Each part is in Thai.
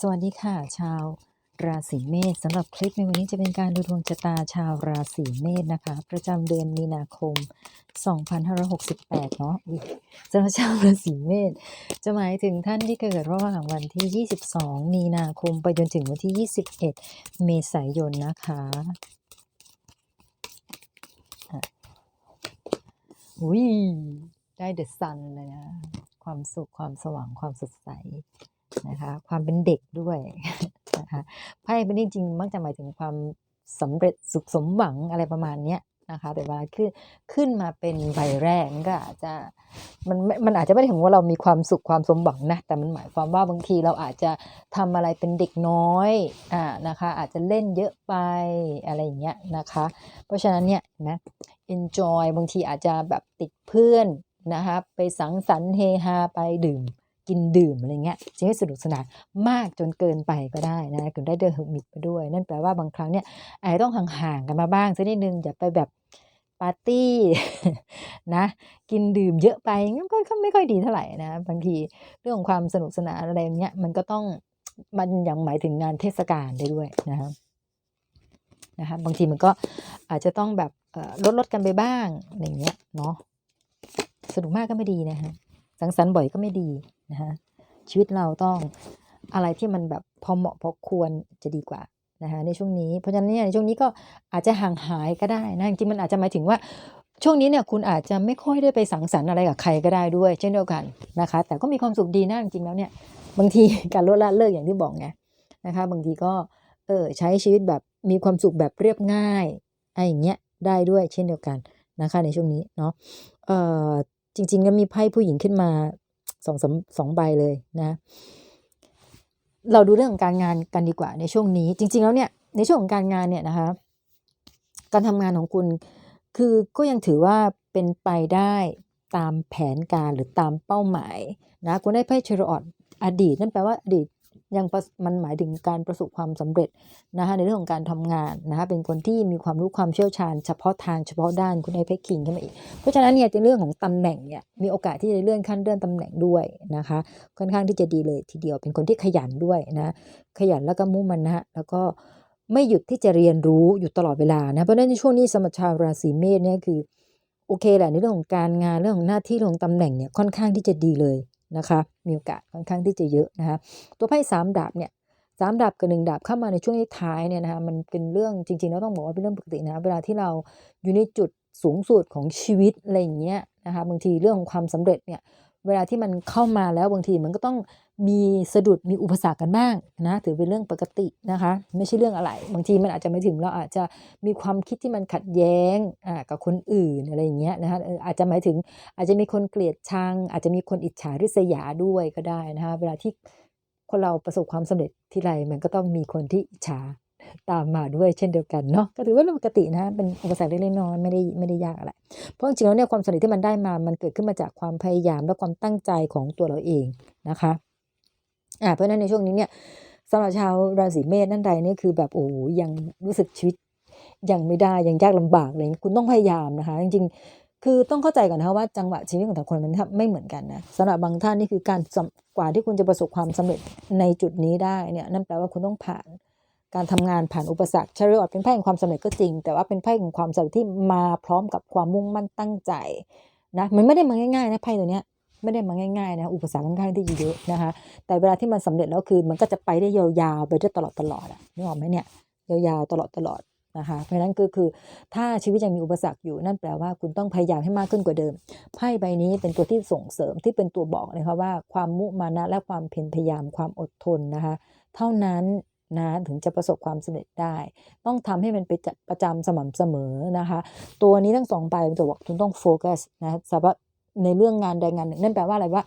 สวัสดีค่ะ ชาวราศีเมษสำหรับคลิปในวันนี้จะเป็นการดูดวงชะตาชาวราศีเมษนะคะ ประจำเดือนมีนาคม 2568 เนาะสำหรับชาวราศีเมษจะหมายถึงท่านที่เกิดระหว่างวันที่ 22 มีนาคมไปจนถึงวันที่ 21 เมษายนนะคะอุ้ยได้เดอะซันเลยนะ ความสุขความสว่างความสดใส นะคะความเป็นเด็กด้วยนะคะไพ่เป็นจริงๆมักจะหมายถึงความสำเร็จสุขสมหวังอะไรประมาณเนี้ยนะคะแต่เวลาขึ้นขึ้นมาเป็นใบแรกก็อาจจะมันมันอาจจะไม่ได้ถึงว่าเรามีความสุขความสมหวังนะแต่มันหมายความว่าบางทีเราอาจจะทำอะไรเป็นเด็กน้อยอ่านะคะอาจจะเล่นเยอะไปอะไรอย่างเงี้ยนะคะ เพราะฉะนั้นเนี่ยเห็นไหม enjoy บางทีอาจจะแบบติดเพื่อนนะคะไปสังสรรค์เฮฮาไปดื่ม กินดื่มอะไรเงี้ยจะให้สนุกสนานมากจนเกินไปก็ได้นะถึงได้เดอะเฮอร์มิตมาด้วย นั่นแปลว่าบางครั้งเนี่ยอาจจะต้องห่างๆกันมาบ้างสักนิดนึงอย่าไปแบบปาร์ตี้นะกินดื่มเยอะไปงั้นก็ไม่ค่อยดีเท่าไหร่นะบางทีเรื่องของความสนุกสนานอะไรเงี้ยมันก็ต้องมันยังหมายถึงงานเทศกาลได้ด้วยนะครับนะคะบางทีมันก็อาจจะต้องแบบลดลดกันไปบ้างอะไรเงี้ยเนาะสนุกมากก็ไม่ดีนะฮะ สังสรรค์บ่อยก็ไม่ดีนะฮะชีวิตเราต้องอะไรที่มันแบบพอเหมาะพอควรจะดีกว่านะคะในช่วงนี้เพราะฉะนั้นเนี่ยในช่วงนี้ก็อาจจะห่างหายก็ได้นะจริงมันอาจจะหมายถึงว่าช่วงนี้เนี่ยคุณอาจจะไม่ค่อยได้ไปสังสรรค์อะไรกับใครก็ได้ด้วย เช่นเดียวกันนะคะ แต่ก็มีความสุขดีนะจริงแล้วเนี่ยบางทีการลดละเลิกอย่างที่บอกไงนะคะบางทีก็เออใช้ชีวิตแบบมีความสุขแบบเรียบง่ายอะไรอย่างเงี้ยได้ด้วยเช่นเดียวกันนะคะในช่วงนี้เนาะเออ จริง ๆ ก็มีไพ่ผู้หญิงขึ้นมาสองสสองใบเลยนะ เราดูเรื่องของการงานกันดีกว่าในช่วงนี้ จริง ๆ แล้วเนี่ยในช่วงของการงานเนี่ยนะคะ การทำงานของคุณคือก็ยังถือว่าเป็นไปได้ตามแผนการหรือตามเป้าหมายนะคุณได้ไพ่เชรออดอดีต นั่นแปลว่าอดีต ยังมันหมายถึงการประสบความสำเร็จนะคะในเรื่องของการทำงานนะคะเป็นคนที่มีความรู้ความเชี่ยวชาญ เฉพาะทางเฉพาะด้านคุณได้ไพ่คิงขึ้นมาอีกเพราะฉะนั้นเนี่ยในเรื่องของตำแหน่งเนี่ยมีโอกาสที่จะเลื่อนขั้นเลื่อนตำแหน่งด้วยนะคะค่อนข้างที่จะดีเลยทีเดียวเป็นคนที่ขยันด้วยนะขยันแล้วก็มุ่งมันนะแล้วก็ไม่หยุดที่จะเรียนรู้อยู่ตลอดเวลานะเพราะฉะนั้นในช่วงนี้สมชาวราศีเมษเนี่ยคือโอเคแหละในเรื่องของการงานเรื่องของหน้าที่เรื่องของตำแหน่งเนี่ยค่อนข้างที่จะดีเลยนะคะ มีโอกาสค่อนข้างที่จะเยอะนะคะตัวไพ่สามดาบเนี่ยสามดาบกับหนึ่งดาบเข้ามาในช่วงท้ายเนี่ยนะคะมันเป็นเรื่องจริงๆแล้วต้องบอกว่าเป็นเรื่องปกตินะเวลาที่เราอยู่ในจุดสูงสุดของชีวิตอะไรอย่างเงี้ยนะคะบางทีเรื่องของความสำเร็จเนี่ย เวลาที่มันเข้ามาแล้วบางทีมันก็ต้องมีสะดุดมีอุปสรรคกันบ้างนะถือเป็นเรื่องปกตินะคะ ไม่ใช่เรื่องอะไร บางทีมันอาจจะไม่ถึงเราอาจจะมีความคิดที่มันขัดแย้งกับคนอื่นอะไรอย่างเงี้ยนะคะอออาจจะหมายถึงอาจจะมีคนเกลียดชัง อาจจะมีคนอิจฉาริษยาด้วยก็ได้นะคะเวลาที่คนเราประสบความสำเร็จที่ไรมันก็ต้องมีคนที่อิจฉา ตามมาด้วยเช่นเดียวกันเนาะก็ถือว่าเรื่องปกตินะเป็นอุปสรรคเล็กๆน้อยๆไม่ได้ไม่ได้ยากอะไร เพราะจริงๆแล้วเนี่ยความสำเร็จที่มันได้มามันเกิดขึ้นมาจากความพยายามและความตั้งใจของตัวเราเองนะคะอ่าเพราะฉะนั้นในช่วงนี้เนี่ยสำหรับชาวราศีเมษนั่นใดเนี่ยคือแบบโอ้ยังรู้สึกชีวิตยังไม่ได้ยังยากลำบากเลยคุณต้องพยายามนะคะ จริงๆ คือต้องเข้าใจก่อนนะคะว่าจังหวะชีวิตของแต่คนมันไม่เหมือนกันนะสำหรับบางท่านนี่คือการกว่าที่คุณจะประสบความสำเร็จในจุดนี้ได้เนี่ยนั่นแปลว่าคุณต้องผ่าน การทำงานผ่านอุปสรรคชาริออดเป็นไพ่แห่งความสำเร็จก็จริง แต่ว่าเป็นไพ่แห่งความสำเร็จที่มาพร้อมกับความมุ่งมั่นตั้งใจนะมันไม่ได้มาง่ายๆนะไพ่ตัวเนี้ยไม่ได้มาง่ายๆนะอุปสรรคค่อนข้างที่เยอะนะคะ แต่เวลาที่มันสำเร็จแล้วคือ มันก็จะไปได้ยาวๆไปได้ตลอดตลอดอะนึกออกไหมเนี่ยยาวๆตลอดตลอดนะคะเพราะฉะนั้นก็คือถ้าชีวิตยังมีอุปสรรคอยู่นั่นแปลว่าคุณต้องพยายามให้มากขึ้นกว่าเดิมไพ่ใบนี้เป็นตัวที่ส่งเสริมที่เป็นตัวบอกนะคะว่าความมุมานะและความเพียรพยายามความอดทนนะคะ เท่านั้น นะถึงจะประสบความสำเร็จได้ ต้องทำให้มันเป็นประจำสม่ำเสมอนะคะ ตัวนี้ทั้งสองใบเป็นตัวบอกคุณต้องโฟกัสนะสำหรับในเรื่องงานใดงานหนึ่งนั่นแปลว่าอะไรว่า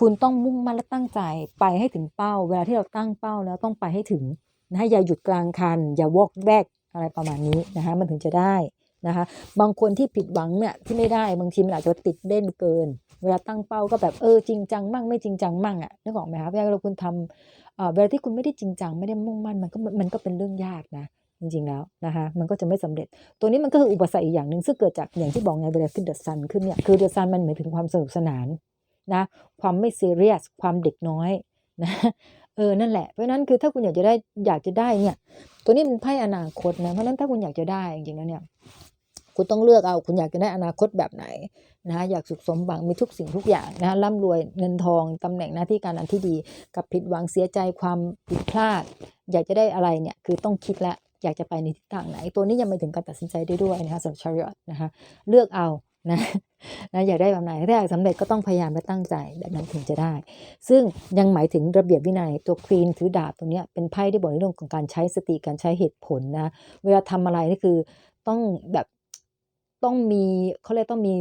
คุณต้องมุ่งมั่นและตั้งใจไปให้ถึงเป้า เวลาที่เราตั้งเป้าแล้วต้องไปให้ถึงนะอย่าหยุดกลางคัน อย่าวอกแวกอะไรประมาณนี้นะคะมันถึงจะได้นะคะบางคนที่ผิดหวังเนี่ยที่ไม่ได้บางทีมันอาจจะติดเล่นเกิน เวลาตั้งเป้าก็แบบเออจริงจังมั่งไม่จริงจังมั่งอะนึกออกไหมคะเวลาเราคุณทำ เวลาที่คุณไม่ได้จริงจังไม่ได้มุ่งมั่นมันก็มันก็เป็นเรื่องยากนะจริงๆแล้วนะคะมันก็จะไม่สำเร็จ ตัวนี้มันก็คืออุปสรรคอีกอย่างหนึ่งซึ่งเกิดจากอย่างที่บอกไงเวลาขึ้นเดอะซันขึ้นเนี่ยคือเดอะซันมันหมายถึงความสนุกสนานนะความไม่ซีเรียสความเด็กน้อยนะเออนั่นแหละเพราะนั้นคือถ้าคุณอยากจะได้อยากจะได้เนี่ยตัวนี้เป็นไพ่อนาคตนะเพราะนั้นถ้าคุณอยากจะได้จริงๆแล้วเนี่ย คุณต้องเลือกเอาคุณอยากจะได้อนาคตแบบไหนนะอยากสุขสมหวังมีทุกสิ่งทุกอย่างนะร่ำรวยเงินทองตำแหน่งหน้าที่การงานที่ดี กับผิดหวังเสียใจความผิดพลาด อยากจะได้อะไรเนี่ยคือต้องคิดแล้วอยากจะไปในทิศทางไหน ตัวนี้ยังไม่ถึงการตัดสินใจได้ด้วยนะคะสำหรับชาริอตนะคะเลือกเอานะนะอยากได้แบบไหนถ้าอยากสำเร็จก็ต้องพยายามและตั้งใจแบบนั้นถึงจะได้ ซึ่งยังหมายถึงระเบียบวินัยตัวควีนถือดาบตัวเนี้ยเป็นไพ่ที่บอกในเรื่องของการใช้สติการใช้เหตุผลนะเวลาทำอะไรนี่คือต้องแบบ ต้องมีเขาเรียกต้องมี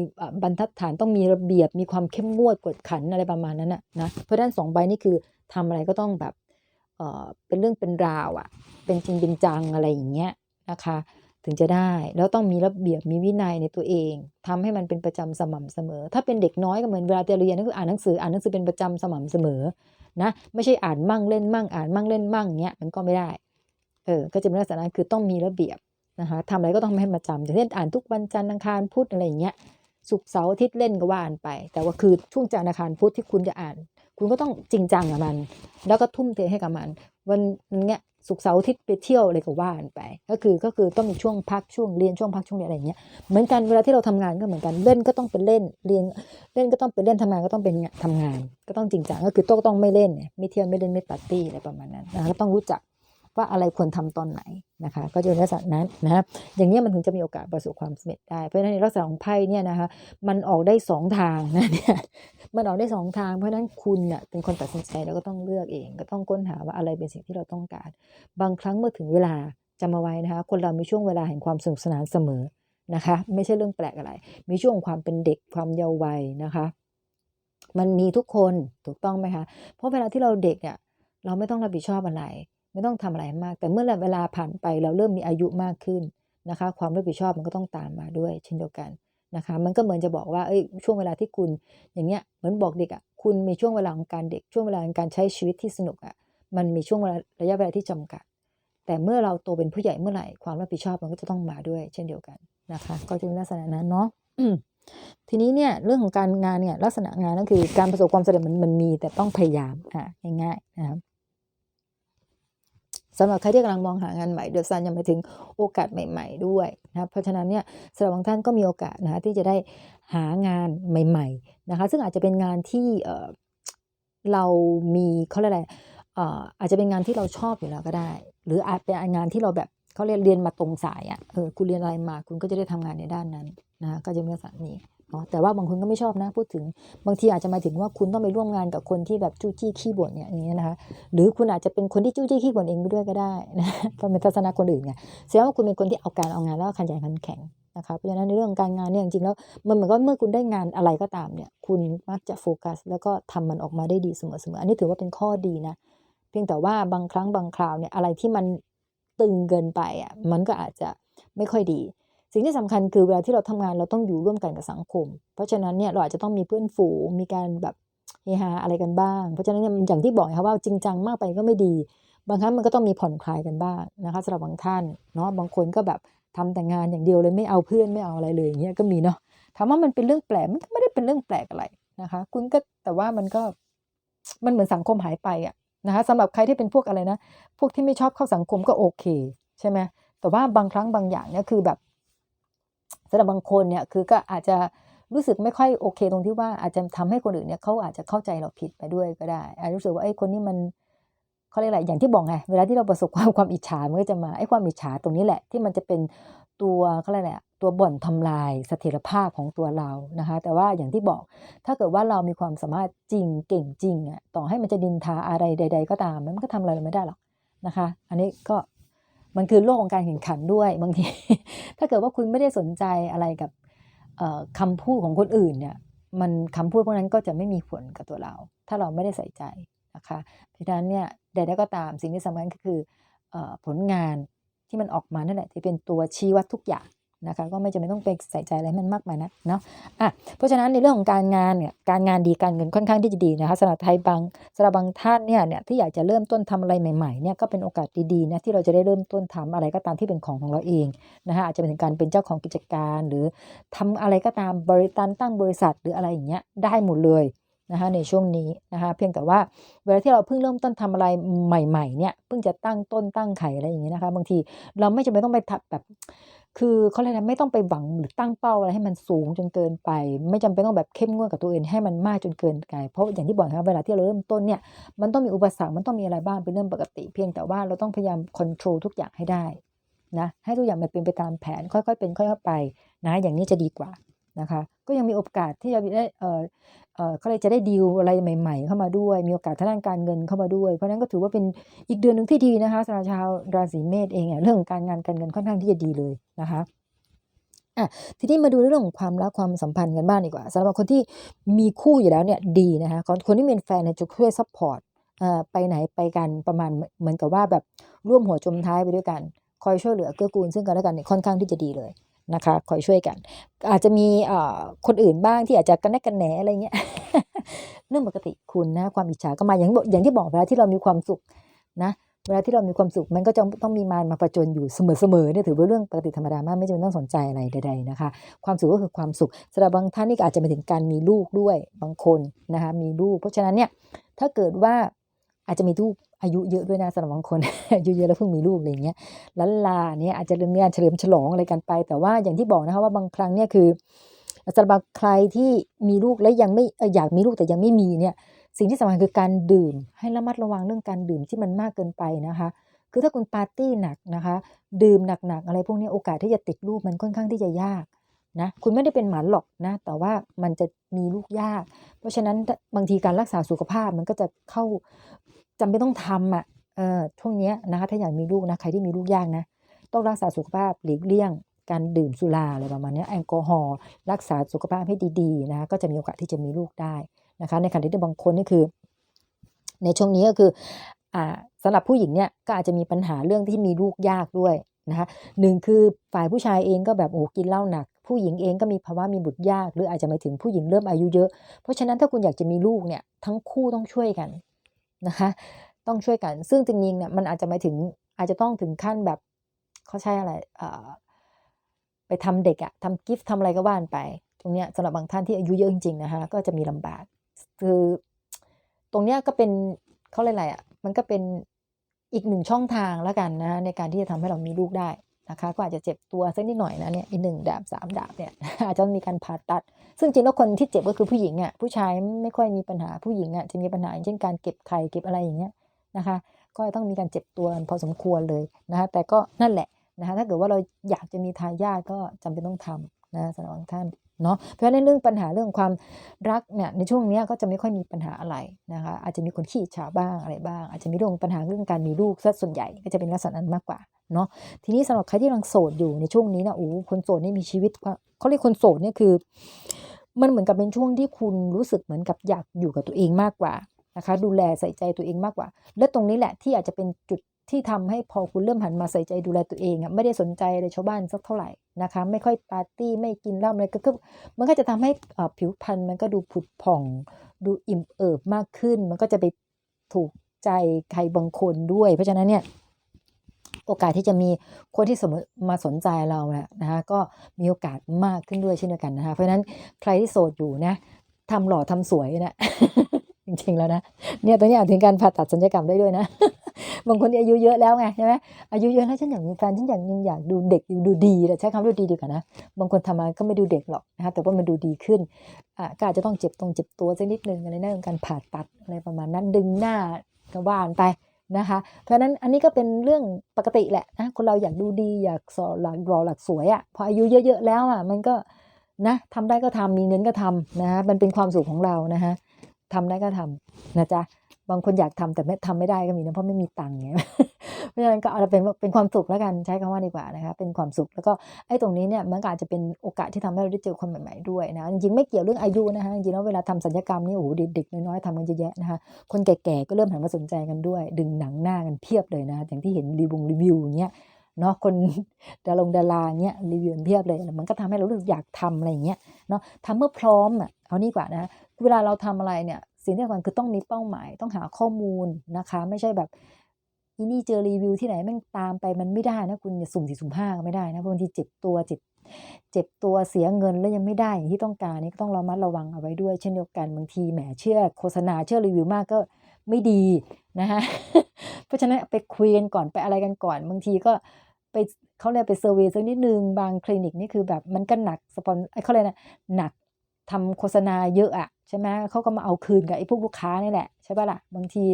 บรรทัดฐานต้องมีระเบียบมีความเข้มงวดกวดขันอะไรประมาณนั้นนะนะเพราะด้านสองใบนี่คือทำอะไรก็ต้องแบบเออเป็นเรื่องเป็นราวอะ่ะ เป็นจริงเป็นจังอะไรอย่างเงี้ยนะคะ ถึงจะได้แล้วต้องมีระเบียบมีวินัยในตัวเองทำให้มันเป็นประจำสม่ำเสมอ ถ้าเป็นเด็กน้อยก็เหมือนเวลาจะเรียนก็คืออ่านหนังสืออ่านหนังสือเป็นประจำสม่ำเสมอนะไม่ใช่อ่านมั่งเล่นมั่งอ่านมั่งเล่นมั่งเงี้ยมันก็ไม่ได้เออก็จะเป็นลักษณะนั้นคือต้องมีระเบียบ นะคะทำอะไรก็ต้องให้ประจำอย่างเช่นอ่านทุกวันจันทร์อังคารพุธอะไรอย่างเงี้ยศุกเสาร์อาทิตย์เล่นก็ว่าอ่านไป แต่ว่าคือช่วงจันทร์อังคารพุธที่คุณจะอ่าน คุณก็ต้องจริงจังกับมัน แล้วก็ทุ่มเทให้กับมัน วันเนี้ยสุกเสาร์อาทิตย์ไปเที่ยวอะไรก็ว่ากันไป ก็คือก็คือต้องมีช่วงพักช่วงเรียนช่วงพักช่วงเรียนอะไรอย่างเงี้ยเหมือนกันเวลาที่เราทำงานก็เหมือนกันเล่นก็ต้องเป็นเล่นเรียนเล่นก็ต้องเป็นเล่นทำงานก็ต้องเป็นงานทำงาน ก็ต้องจริงจังก็คือต้องต้องไม่เล่นเนี่ยไม่เที่ยวไม่เล่นไม่ปาร์ตี้อะไรประมาณนั้นนะก็ต้องรู้จัก ว่าอะไรควรทำตอนไหนนะคะ ก็จะเป็นลักษณะนั้นนะอย่างเงี้มันถึงจะมีโอกาสประสบความสำเร็จได้เพราะฉะนั้นในลักษณะของไพ่เนี่ยนะคะมันออกได้สองทางนะเนี่ยมันออกได้สองทาง เพราะฉะนั้นคุณเน่ะเป็นคนตัดสินใจแล้วก็ต้องเลือกเอง ก็ต้องค้นหาว่าอะไรเป็นสิ่งที่เราต้องการ บางครั้งเมื่อถึงเวลาจำเอาไว้นะคะ คนเรามีช่วงเวลาแห่งความสนุกสนานเสมอนะคะ ไม่ใช่เรื่องแปลกอะไร มีช่วงความเป็นเด็กความเยาว์วัยนะคะ มันมีทุกคนถูกต้องไหมคะ เพราะเวลาที่เราเด็กอะเราไม่ต้องรับผิดชอบอะไร ไม่ต้องทำอะไรมาก แต่เมื่อเวลาผ่านไปเราเริ่มมีอายุมากขึ้นนะคะ ความรับผิดชอบมันก็ต้องตามมาด้วย เช่นเดียวกันนะคะ มันก็เหมือนจะบอกว่าเอ้ยช่วงเวลาที่คุณอย่างเงี้ยเหมือนบอกเด็กอะคุณมีช่วงเวลาของการเด็กช่วงเวลาของการใช้ชีวิตที่สนุกอะมันมีช่วงเวลาระยะเวลาที่จำกัด แต่เมื่อเราโตเป็นผู้ใหญ่เมื่อไหร่ความรับผิดชอบมันก็จะต้องมาด้วย เช่นเดียวกันนะคะ ก็จะเป็นลักษณะนั้นเนาะทีนี้เนี่ยเรื่องของการงานเนี่ยลักษณะงานก็คือการประสบความสำเร็จมันมันมีแต่ต้องพยายามอะง่ายๆนะครับ สำหรับใครที่กำลังมองหางานใหม่เดือดซันยังไปถึงโอกาสใหม่ ๆ ด้วยนะครับเพราะฉะนั้นเนี่ยสำหรับบางท่านก็มีโอกาสนะคะที่จะได้หางานใหม่ ๆนะคะ ซึ่งอาจจะเป็นงานที่เออเรามีเขาเรียกอะไรเอออาจจะเป็นงานที่เราชอบอยู่แล้วก็ได้ หรืออาจเป็นงานที่เราแบบเขาเรียนเรียนมาตรงสายอะเออคุณเรียนอะไรมาคุณก็จะได้ทำงานในด้านนั้นนะคะก็จะเป็นลักษณะนี้ แต่ว่าบางคนก็ไม่ชอบนะพูดถึงบางทีอาจจะมาถึงว่าคุณต้องไปร่วมงานกับคนที่แบบจู้จี้ขี้บ่นเนี่ยอย่างเงี้ยนะคะหรือคุณอาจจะเป็นคนที่จู้จี้ขี้บ่นเองไปด้วยก็ได้นะเพราะเป็นทัศนะคนอื่นไงแสดงว่าคุณเป็นคนที่เอาการเอางานแล้วขยันขันแข็งนะคะเพราะฉะนั้นในเรื่องของการงานเนี่ยจริงๆแล้วมันเหมือนกับเมื่อคุณได้งานอะไรก็ตามเนี่ยคุณมักจะโฟกัส แล้วก็ทำมันออกมาได้ดีเสมอๆอันนี้ถือว่าเป็นข้อดีนะเพียงแต่ว่าบางครั้งบางคราวเนี่ยอะไรที่มันตึงเกินไปอะมันก็อาจจะไม่ค่อยดี สิ่งที่สำคัญคือเวลาที่เราทำงานเราต้องอยู่ร่วมกันกับสังคม เพราะฉะนั้นเนี่ยเราอาจจะต้องมีเพื่อนฝูงมีการแบบเฮฮาอะไรกันบ้าง เพราะฉะนั้นเนี่ยอย่างที่บอกนะคะว่าจริงจังมากไปก็ไม่ดี บางครั้งมันก็ต้องมีผ่อนคลายกันบ้างนะคะสำหรับบางท่านเนาะบางคนก็แบบทำแต่งานอย่างเดียวเลยไม่เอาเพื่อนไม่เอาอะไรเลยอย่างเงี้ยก็มีเนาะถามว่ามันเป็นเรื่องแปลกมันก็ไม่ได้เป็นเรื่องแปลกอะไรนะคะ คุณก็แต่ว่ามันก็มันเหมือนสังคมหายไปอะนะคะสำหรับใครที่เป็นพวกอะไรนะ พวกที่ไม่ชอบเข้าสังคมก็โอเค ใช่ไหมแต่ว่าบางครั้งบางอย่างเนี่ยคือแบบ สำหรับบางคนเนี่ยคือก็อาจจะรู้สึกไม่ค่อยโอเคตรงที่ว่าอาจจะทำให้คนอื่นเนี่ยเขาอาจจะเข้าใจเราผิดไปด้วยก็ได้อาจจะรู้สึกว่าไอ้คนนี้มันเขาเรียกอะไรอย่างที่บอกไงเวลาที่เราประสบความความอิจฉามันก็จะมาไอ้ความอิจฉาตรงนี้แหละ ที่มันจะเป็นตัวเขาเรียกอะไรตัวบ่อนทำลายเสถียรภาพของตัวเรานะคะ แต่ว่าอย่างที่บอกถ้าเกิดว่าเรามีความสามารถจริงเก่งจริงอะต่อให้มันจะดินทาอะไรใด ๆ ก็ตามมันก็ทำอะไรเราไม่ได้หรอกนะคะ อันนี้ก็ มันคือโลกของการแข่งขันด้วยบางที ถ้าเกิดว่าคุณไม่ได้สนใจอะไรกับเอ่อคำพูดของคนอื่นเนี่ยมันคำพูดพวกนั้นก็จะไม่มีผลกับตัวเรา ถ้าเราไม่ได้ใส่ใจนะคะเพราะฉะนั้นเนี่ยใดๆก็ตามสิ่งที่สำคัญก็คือเออผลงานที่มันออกมานั่นแหละที่เป็นตัวชี้วัดทุกอย่าง นะคะก็ไม่จำเป็นต้องไปใส่ใจอะไรมันมากมายนะเนาะอะเพราะฉะนั้นในเรื่องของการงานเนี่ยการงานดีการเงินค่อนข้างที่จะดีนะคะสำหรับไทยบางสำหรับบางท่านเนี่ยเนี่ยที่อยากจะเริ่มต้นทำอะไรใหม่ๆเนี่ยก็เป็นโอกาสดีๆนะที่เราจะได้เริ่มต้นทำอะไรก็ตามที่เป็นของของเราเองนะคะอาจจะเป็นการเป็นเจ้าของกิจการ หรือทำอะไรก็ตามบริษัทตั้งบริษัทหรืออะไรอย่างเงี้ยได้หมดเลย นะคะในช่วงนี้นะคะเพียงแต่ว่าเวลาที่เราเพิ่งเริ่มต้นทำอะไรใหม่ๆเนี่ยเพิ่งจะตั้งต้นตั้งไข่อะไรอย่างเงี้ยนะคะบางทีเราไม่จำเป็นต้องไปทแบบ คือเขาเรียกอะไรไม่ต้องไปหวังหรือตั้งเป้าอะไรให้มันสูงจนเกินไป ไม่จำเป็นต้องแบบเข้มงวดกับตัวเองให้มันมากจนเกินไปเพราะอย่างที่บอกครับเวลาที่เราเริ่มต้นเนี่ยมันต้องมีอุปสรรคมันต้องมีอะไรบ้างเป็นเรื่องปกติ เพียงแต่ว่าเราต้องพยายามควบคุมทุกอย่างให้ได้นะให้ทุกอย่างมันเป็นไปตามแผนค่อยๆเป็นค่อยๆไปนะอย่างนี้จะดีกว่านะคะ ก็ยังมีโอกาสที่จะได้ เขาเลยจะได้ดีลอะไรใหม่ ๆ เข้ามาด้วย มีโอกาสทางด้านการเงินเข้ามาด้วย เพราะนั้นก็ถือว่าเป็นอีกเดือนหนึ่งที่ดีนะคะสำหรับชาวราศีเมษเองเรื่องการงานการเงินค่อนข้างที่จะดีเลยนะคะอะทีนี้มาดูเรื่องของความรักความสัมพันธ์กันบ้างดีกว่าสำหรับคนที่มีคู่อยู่แล้วเนี่ยดีนะคะคนที่เป็นแฟนเนี่ยจะช่วยซัพพอร์ตเอ่อไปไหนไปกันประมาณเหมือนกับว่าแบบร่วมหัวจมท้ายไปด้วยกัน คอยช่วยเหลือเกื้อกูลซึ่งกันและกันเนี่ยค่อนข้างที่จะดีเลย นะคะคอยช่วยกัน อาจจะมีคนอื่นบ้างที่อาจจะกันแนกกันแหนอะไรเงี้ยเรื่องปกติคุณนะความอิจฉาก็มาอย่างที่บอกอย่างที่บอกเวลาที่เรามีความสุขนะเวลาที่เรามีความสุขมันก็จะต้องมีมารมาประจนอยู่เสมอๆเนี่ยถือเป็นเรื่องปกติธรรมดามากไม่จำเป็นต้องสนใจอะไรใดๆนะคะ ความสุขก็คือความสุขสำหรับบางท่านนี่ก็อาจจะไปถึงการมีลูกด้วยบางคนนะคะมีลูก เพราะฉะนั้นเนี่ยถ้าเกิดว่าอาจจะมีลูก อายุเยอะด้วยนะสำหรับบางคนอายุเยอะแล้วเพิ่งมีลูกอะไรเงี้ยลันลาเนี่ยอาจจะเรื่องงานเฉลิมฉลองอะไรกันไป แต่ว่าอย่างที่บอกนะคะว่าบางครั้งเนี่ยคือสำหรับใครที่มีลูกและยังไม่เอ่ออยากมีลูกแต่ยังไม่มีเนี่ยสิ่งที่สำคัญคือการดื่ม ให้ระมัดระวังเรื่องการดื่มที่มันมากเกินไปนะคะ คือถ้าคุณปาร์ตี้หนักนะคะ ดื่มหนักๆอะไรพวกนี้โอกาสที่จะติดลูกมันค่อนข้างที่จะยากนะคุณไม่ได้เป็นหมันหรอกนะแต่ว่ามันจะมีลูกยาก เพราะฉะนั้นบางทีการรักษาสุขภาพมันก็จะเข้า จำเป็นต้องทำอะเออช่วงเนี้ยนะคะถ้าอยากมีลูกนะใครที่มีลูกยากนะ ต้องรักษาสุขภาพหลีกเลี่ยง การดื่มสุราอะไรประมาณนี้แอลกอฮอล์รักษาสุขภาพให้ดีๆนะคะก็จะมีโอกาสที่จะมีลูกได้นะคะในขณะที่บางคนนี่คือ ในช่วงนี้ก็คืออ่าสำหรับผู้หญิงเนี่ยก็อาจจะมีปัญหาเรื่องที่มีลูกยากด้วยนะคะหนึ่งคือฝ่ายผู้ชายเองก็แบบโอ้กินเหล้าหนัก ผู้หญิงเองก็มีภาวะมีบุตรยาก หรืออาจจะหมายถึงผู้หญิงเริ่มอายุเยอะ เพราะฉะนั้นถ้าคุณอยากจะมีลูกเนี่ยทั้งคู่ต้องช่วยกัน นะคะต้องช่วยกัน ซึ่งจริงๆเนี่ยมันอาจจะหมาถึงอาจจะต้องถึงขั้นแบบเขาใช้อะไรเอ่อไปทำเด็กอะทำกิฟต์ทำอะไรก็ว่านไป ตรงเนี้ยสำหรับบางท่านที่อายุเยอะจริงๆนะคะก็จะมีลำบาก คือตรงเนี้ยก็เป็นเขาเรียกอะไรอะมันก็เป็นอีกหนึ่งช่องทางแล้วกันนะในการที่จะทำให้เรามีลูกได้ นะคะก็อาจจะเจ็บตัวสักนิดหน่อยนะเนี่ยอีกหนึ่งดาบสามดาบเนี่ยอาจจะมีการผ่าตัด ซึ่งจริงแล้วคนที่เจ็บก็คือผู้หญิงอะผู้ชายไม่ค่อยมีปัญหาผู้หญิงอะจะมีปัญหาเช่นการเก็บไข่เก็บอะไรอย่างเงี้ยนะคะ ก็ต้องมีการเจ็บตัวพอสมควรเลยนะคะแต่ก็นั่นแหละนะคะถ้าเกิดว่าเราอยากจะมีทายาทก็จำเป็นต้องทำนะสำหรับบท่านเนาะเพราะฉะนั้นเรื่องปัญหาเรื่องความรักเนี่ยในช่วงนี้ก็จะไม่ค่อยมีปัญหาอะไรนะคะอาจจะมีคนขี้ฉาบ้างอะไรบ้าง อาจจะมีเรื่องปัญหาเรื่องการมีลูกซะส่วนใหญ่ก็จะเป็นลักษณะนั้นมากกว่า เนาะทีนี้สำหรับใครที่กำลังโสดอยู่ในช่วงนี้นะโอ้คนโสดนี่มีชีวิตเขาเรียกคนโสดเนี่ยคือ มันเหมือนกับเป็นช่วงที่คุณรู้สึกเหมือนกับอยากอยู่กับตัวเองมากกว่านะคะดูแลใส่ใจตัวเองมากกว่า และตรงนี้แหละที่อาจจะเป็นจุดที่ทำให้พอคุณเริ่มหันมาใส่ใจดูแลตัวเองอะไม่ได้สนใจอะไรชาวบ้านสักเท่าไหร่นะคะ ไม่ค่อยปาร์ตี้ไม่กินเหล้าอะไรก็คือมันก็จะทำให้อ่าผิวพรรณมันก็ดูผุดผ่อง ดูอิ่มเอิบมากขึ้น มันก็จะไปถูกใจใครบางคนด้วย เพราะฉะนั้นเนี่ย โอกาสที่จะมีคนที่สมมาสนใจเราเนะนะคะก็มีโอกาสมากขึ้นด้วยเช่นเดียวกันนะคะเพราะฉะนั้นใครที่โสดอยู่นะทำหล่อทำสวยนะจริงๆแล้วนะเนี่ยตอนนี้อาจถึงการผ่าตัดศัลยกรรมได้ด้วยนะบางคนอายุเยอะแล้วไงใช่ไหมอายุเยอะแล้วฉันอยากมีแฟนฉันอยากยังอยากดูเด็กดูดีแต่ใช้คำดูดีดีกว่านะบางคนทำมาก็ไม่ดูเด็กหรอกนะคะแต่ว่ามันดูดีขึ้นอะก็อาจจะต้องเจ็บตรงเจ็บตัวสักนิดนึงอะไรนะเรื่องการผ่าตัดอะไรประมาณนั้นดึงหน้าก็ว่านไป นะคะ เพราะนั้นอันนี้ก็เป็นเรื่องปกติแหละนะคนเราอยากดูดีอยากสอหลักรอหลักสวยอะ่ะพออายุเยอะๆแล้วอะ่ะมันก็นะทำได้ก็ทำมีเงินก็ทำนะฮะมันเป็นความสุขของเรานะฮะทำได้ก็ทำนะจ๊ะ บางคนอยากทำแต่ไม่ทำไม่ได้ก็มีนะเพราะไม่มีตังค์ไงเพราะฉะนั้นก็เอาเป็นเป็นความสุขแล้วกันใช้คำว่าดีกว่านะคะเป็นความสุขแล้วก็ไอ้ตรงนี้เนี่ยมันก็อาจจะเป็นโอกาสที่ทำให้เราได้เจอคนใหม่ๆด้วยนะจริงๆไม่เกี่ยวเรื่องอายุนะคะจริงๆแล้วเวลาทำศัลยกรรมนี่โอ้โหเด็กๆน้อยๆทำกันเยอะแยะนะคะคนแก่ๆก็เริ่มหันมาสนใจกันด้วย ดึงหนังหน้ากันเพียบเลยนะอย่างที่เห็นรีวงรีวิวอย่างเงี้ยเนาะคนดารงดาราเงี้ยรีวิวเพียบเลย มันก็ทำให้เรารู้สึกอยากทำอะไรอย่างเงี้ยเนาะทำเมื่อพร้อมอะเอานี่กว่านะเวลาเราทำอะไรเนี่ย สิ่งที่สำคัญคือต้องมีเป้าหมายต้องหาข้อมูลนะคะ ไม่ใช่แบบอีนี่เจอรีวิวที่ไหนแม่งตามไปมันไม่ได้นะคุณอย่าสุ่มสี่สุ่มห้าก็ไม่ได้นะบางทีเจ็บตัวเจ็บเจ็บตัวเสียเงินแล้วยังไม่ได้อย่างที่ต้องการนี่ก็ต้องระมัดระวังเอาไว้ด้วย เช่นเดียวกันบางทีแหมเชื่อโฆษณาเชื่อรีวิวมากก็ไม่ดีนะคะเพราะฉะนั้นไปคุยกันก่อนไปอะไรกันก่อน บางทีก็ไปเขาเรียกไปเซอร์เวยสักนิดนึงบางคลินิกนี่คือแบบมันก็หนักสปอนเขาเรียกนะหนักทำโฆษณาเยอะอะ ช่ไหมเขาก็มาเอาคืนกับไอ้พวกลูกค้านี่แหละใช่ปะล่ะบางที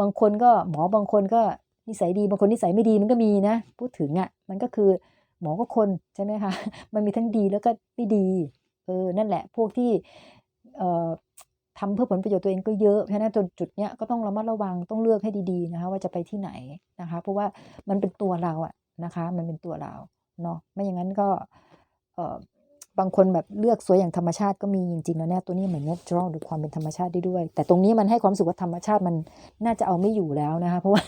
บางคนก็หมอบางคนก็นิสัยดีบางคนนิสัยไม่ดีมันก็มีนะ พูดถึงอะมันก็คือหมอก็คนใช่ไหมคะมันมีทั้งดีแล้วก็ไม่ดีเออนั่นแหละพวกที่เอ่อทำเพื่อผลประโยชน์ตัวเองก็เยอะเพราะฉะนั้นจนจุดเนี้ยก็ต้องระมัดระวังต้องเลือกให้ดีๆนะคะว่าจะไปที่ไหนนะคะ เพราะว่ามันเป็นตัวเราอะนะคะ มันเป็นตัวเราเนาะไม่อย่างนั้นก็เอ่อ บางคนแบบเลือกสวยอย่างธรรมชาติก็มีจริงๆแล้วเนี่ยตัวนี้เหมือนเนี้ย draw ดูความเป็นธรรมชาติได้ด้วย แต่ตรงนี้มันให้ความรู้สึกว่าธรรมชาติมันน่าจะเอาไม่อยู่แล้วนะคะเพราะว่า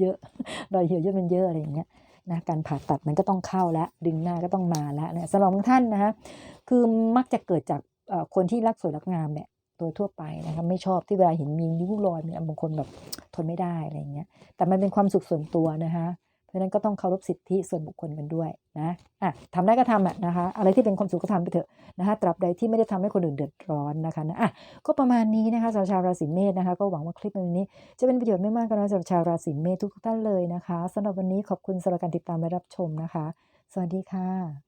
เยอะๆรอยเหี่ยวเยอะมันเยอะอะไรอย่างเงี้ยนะการผ่าตัดมันก็ต้องเข้าแล้ว ดึงหน้าก็ต้องมาแล้วนะสำหรับบางท่านนะคะคือมักจะเกิดจากคนที่รักสวยรักงามเนี่ยโดยทั่วไปนะคะไม่ชอบที่เวลาเห็นมีริ้วรอยมีบางคนแบบทนไม่ได้อะไรอย่างเงี้ยแต่มันเป็นความสุขส่วนตัวนะคะ เพราะนั้นก็ต้องเคารพสิทธิส่วนบุคคลกันด้วยนะอะทำได้ก็ทำอะนะคะ อะไรที่เป็นความสุขก็ทำไปเถอะนะคะ ตราบใดที่ไม่ได้ทำให้คนอื่นเดือดร้อนนะคะนะอะก็ประมาณนี้นะคะสำหรับชาวราศีเมษนะคะ ก็หวังว่าคลิปวันนี้ จะเป็นประโยชน์ไม่มากก็น้อยสำหรับชาวราศีเมษทุกท่านเลยนะคะสำหรับวันนี้ขอบคุณสำหรับการติดตามและรับชมนะคะ สวัสดีค่ะ